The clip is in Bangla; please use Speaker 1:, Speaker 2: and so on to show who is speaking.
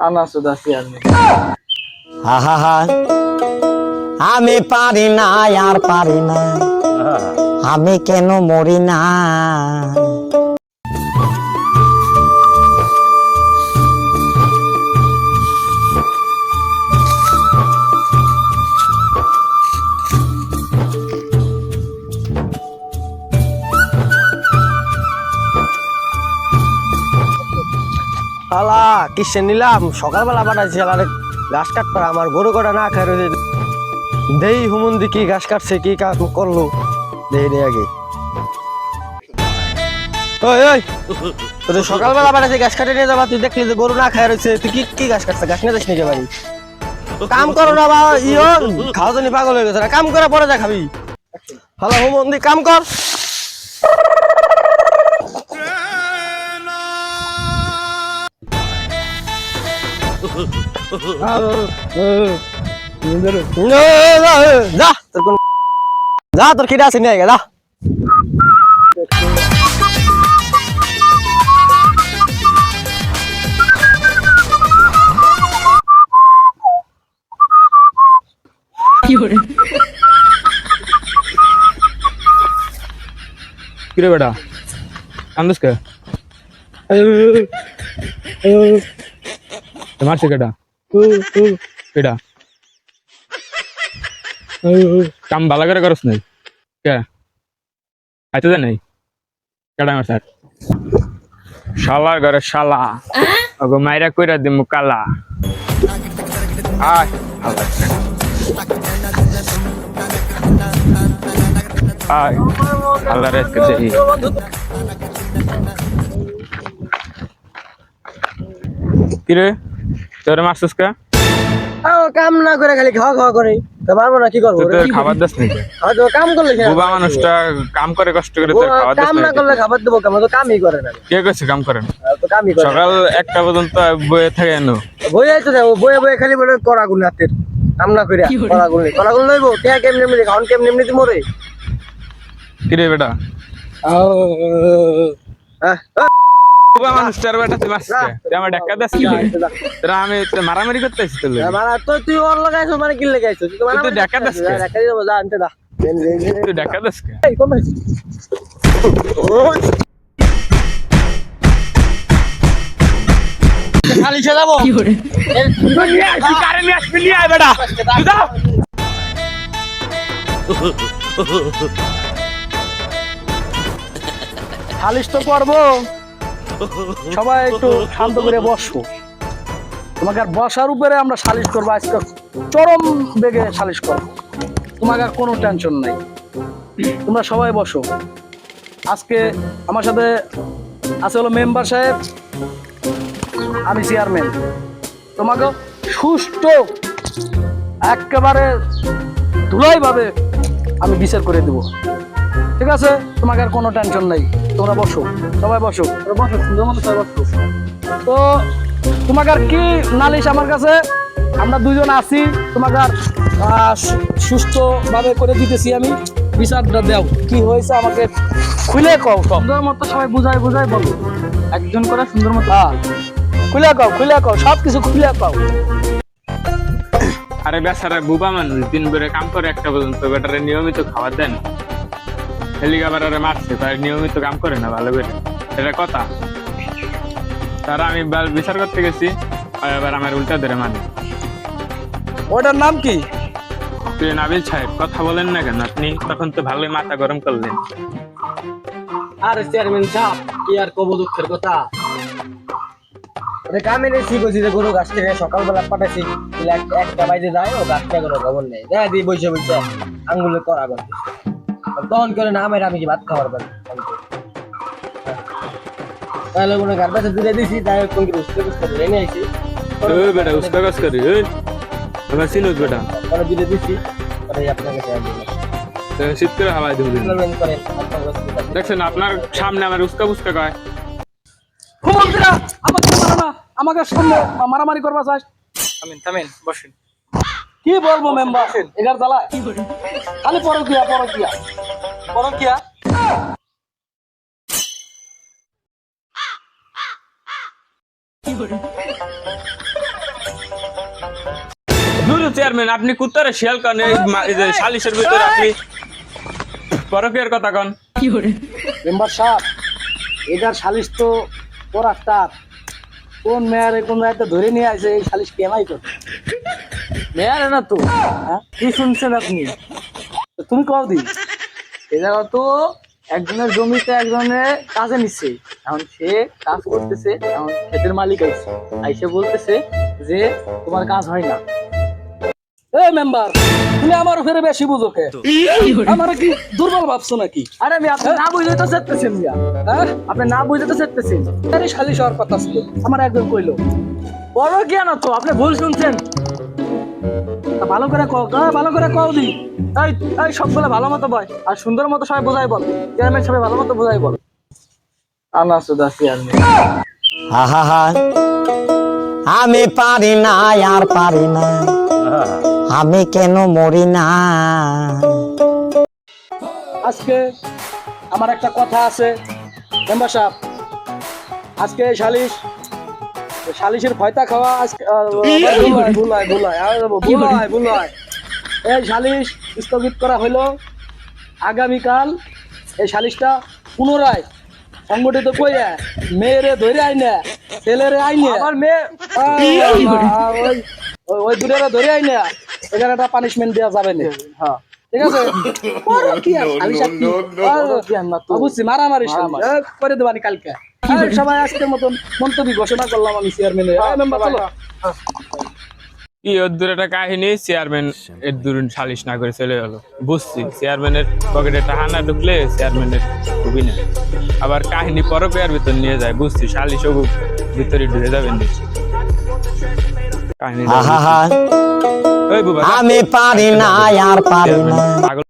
Speaker 1: আনা সুদা চেয়ারম্যান
Speaker 2: আহা আমি পারি না আর পারি না। আমি কেন মরি না?
Speaker 3: আলা কিসে নিলাম? সকালবেলা পাঠাইছি আলারে ঘাস কাট পারা আমার গরু কটা না খাই রয়েছে দেই হুমুন্দি, কি ঘাস কাটছে, কি কাজ করল? দেই নে আগে। ওই সকালবেলা পাঠাইছি ঘাস কাটে নিয়ে যাবা, তুই দেখলি যে গরু না খাই রয়েছে তুই কি কি ঘাস কাটছে, ঘাস নিয়ে যাস নাকি বাড়ি? কাম করো না বা ইয়ো, খাওয়া পাগল হয়ে গেছে কাম করে পরে যা খাবি হ্যালো হুমন্দি, কাম কর। যা তোর কোন যা তোর খিদে আছে নিয়ে যা
Speaker 4: কিরে বেটা? কান্দস কে? মারছে কেটা কেটা কাম ভালো করে করস নাই? কে? আইতে দেয় নাই? কেটা স্যার শালার ঘরে শালা। ওগো মাইরা কইরা দিমু কালা। আয় আয় আল্লাহ রেখে দেই কিরে তোর মারছিস কে
Speaker 3: কাম না করে খালি খাওয়া খাওয়া করে। তো পারব না কি করব?
Speaker 4: তোর খাবার দাস নাকি
Speaker 3: হয়তো কাম করলে কি
Speaker 4: বুবা মানুষটা কাম করে কষ্ট করে তোর খাবার দাস
Speaker 3: কাম না করলে খাবার দেবো কেমন? তো কামই করে না।
Speaker 4: কে কইছে কাম করেন
Speaker 3: তো কামই করে
Speaker 4: সকাল একটা পর্যন্ত বয়ে থাকে এনো
Speaker 3: বই আইতো যাব বয়ে বয়ে খালি বলে করা গুণ হাতের। কাম না করে করা গুণ করা গুণ লইবো? কে কেমনি এমনি খাওন কেমনি এমনি মরে?
Speaker 4: কিরে বেটা?
Speaker 3: হ্যাঁ
Speaker 4: বুবা মানুষটার বেটা তুই মারছিস আমার ডাক্কা দাস তোরা আমি তো মারামারি করতে আসছি তোর লগে।
Speaker 3: তো তুই ওর লাগাইছো মানে কি লাগাইছো তুই তো
Speaker 4: তুই দাস কে?
Speaker 3: দেখা যা আনতে দা
Speaker 4: তুই ডাক্কা দাস
Speaker 3: এই কমে। খালি সে যাব
Speaker 4: তুই কারে নিয়ে আসবি? নিয়ে আয় বেটা। তুই যা।
Speaker 1: সালিশ তো করব। সবাই একটু শান্ত করে বসবো তোমাকে আর বসার উপরে আমরা সালিশ করব, আজকে চরম বেগে সালিশ করব। তোমাকে আর কোনো টেনশন নাই। তোমরা সবাই বসো। আজকে আমার সাথে আছে হলো মেম্বার সাহেব, আমি চেয়ারম্যান তোমাকে সুষ্ঠু, একেবারে ধুলাইভাবে আমি বিচার করে দেবো। ঠিক আছে? তোমাকে আর কোনো টেনশন নাই। তোমরা বসো। সবাই বসো। বসো সুন্দর মতো সবাই বসো। তো তোমাকে আর কি নালিশ আমার কাছে? আমরা দুজন আছি তোমাকে আর সুস্থভাবে করে দিতেছি আমি। বিচারটা দাও কি হয়েছে আমাকে খুলে কও সব। সুন্দর মতো সবাই বুঝাই বুঝাই বলো। একজন করে সুন্দর মতো হ্যাঁ। খুলে কও খুলে কও সব কিছু খুলে কও।
Speaker 4: আরে বেচারা বুবা মানুষ দিন ভরে কাম করে একটা পর্যন্ত। বেটারে নিয়মিত খাবার দেন হেলিকপ্টার আরে মারছে তার নিয়মিত কাম করে না ভালো করে। এটা কথা। তারা আমি বিচার করতে গেছি এবার আমার উল্টা ধরে মানে
Speaker 1: ওটার নাম কি?
Speaker 4: তুই নাবিল সাহেব কথা বলেন না কেন? আপনি তখন তো ভালোই মাথা গরম করলেন।
Speaker 3: আরে চেয়ারম্যান সাহেব কি আর কব দুঃখের কথা? কামে যে গরু গাছ থেকে সকালবেলা পাঠাইছি এক- একটা বাইরে যায় ও গাছটা কোনো খবর নেই। দেখা দিয়ে বসে বসে আঙ্গুলে করা করতে তখন করে না আমার আমি কি ভাত খাবার পারি তাহলে কোনো গাছ বাচ্চা দূরে দিছি তাই কোন কি রুস্তে রুস্তে ধরে নিয়ে আইছি।
Speaker 4: ওই বেটা উস্কা কাজ করি ওই আমার চিনুস বেটা।
Speaker 3: পরে দূরে দিছি পরে আপনাকে শেয়ার দিলাম
Speaker 4: তো শীত করে হাওয়াই দেবো। দেখছেন আপনার সামনে আমার উস্কা বুস্কা কয়।
Speaker 1: কুমন্ত্রীরা আমাকে মারো না আমাকে সামনে মারামারি করবা চাস
Speaker 4: থামেন থামেন বসেন।
Speaker 1: কি বলব মেম্বার? এগার জ্বালা খালি পরকিয়া পরকিয়া। পরকিয়া?
Speaker 4: চেয়ারম্যান আপনি কুত্তারে শিয়াল কান সালিশের ভিতরে আপনি পরকের কথা কন।
Speaker 1: মেম্বার সাহেব এটার সালিশ তো পরাক্তার কোন মেয়ার কোন মেয়ারটা ধরে নিয়ে আসে এই সালিশ কেমাই করে
Speaker 5: মেয়ার না তো।
Speaker 1: হ্যাঁ?
Speaker 5: কি শুনছেন আপনি?
Speaker 1: তুমি কও দি।
Speaker 5: এই জায়গা তো একজনের জমিতে একজনের কাজে নিচ্ছে। এখন সে কাজ করতেছে এখন ক্ষেতের মালিক আইছে আইসে বলতেছে যে তোমার কাজ হয় না।
Speaker 1: এই মেম্বার তুমি আমার উপরে বেশি বুঝো কে? আমার কি দুর্বল ভাবছ নাকি?
Speaker 5: আরে আমি আপনি না বুঝতে তো চেতেছেন মিয়া।
Speaker 1: হ্যাঁ?
Speaker 5: আপনি না বুঝতে তো চেতেছেন
Speaker 1: আরে হওয়ার কথা ছিল আমার একজন কইলো।
Speaker 5: বড় জ্ঞান তো আপনি ভুল শুনছেন।
Speaker 1: ভালো করে কও ভালো করে কও দি।
Speaker 5: এই এই সবগুলো ভালো মতো বয় আর সুন্দর মতো সবাই বোঝাই বল। চেয়ারম্যান সবাই ভালো মতো বোঝাই বল। চেয়ারম্যান
Speaker 2: আহা আমি পারি না আর পারি না। আমি কেন মরি না?
Speaker 1: আজকে আমার একটা কথা আছে। মেম্বার সাহেব আজকে সালিশ সালিশের ভয়তা খাওয়া আজকে আহ, ভুল হয় ভুল হয় ভুল হয় আরে বাবা, ভুল হয় এই সালিশ স্থগিত করা হলো আগামীকাল। এই সালিশটা পুনরায় সংগঠিত কইয়া মেয়েরে ধরে আইনে ছেলেরে আইনে।
Speaker 5: আমার মেয়ে
Speaker 1: ওই দূরেরা ধরে আইনে এখানে একটা পানিশমেন্ট দেওয়া যাবে না।
Speaker 5: হ্যাঁ।
Speaker 1: ঠিক আছে? কি আর? বুঝছি মারামারি। করে দেবানি কালকে। সবাই আজকের মতন মন্তব্য ঘোষণা করলাম আমি চেয়ারম্যানের
Speaker 4: একটা কাহিনী চেয়ারম্যান এর দূর সালিশ না করে চলে গেলো। বুঝছি চেয়ারম্যানের পকেটে টাকা না ঢুকলে চেয়ারম্যানের খুবই না। আবার কাহিনী পরকের ভিতর নিয়ে যায় বুঝছি সালিশ ও ভিতরে ঢুকে যাবেন কাহিনী
Speaker 2: আহা
Speaker 4: ওই বুবা
Speaker 2: আমি পারি না আর পারি না।
Speaker 4: পাগল।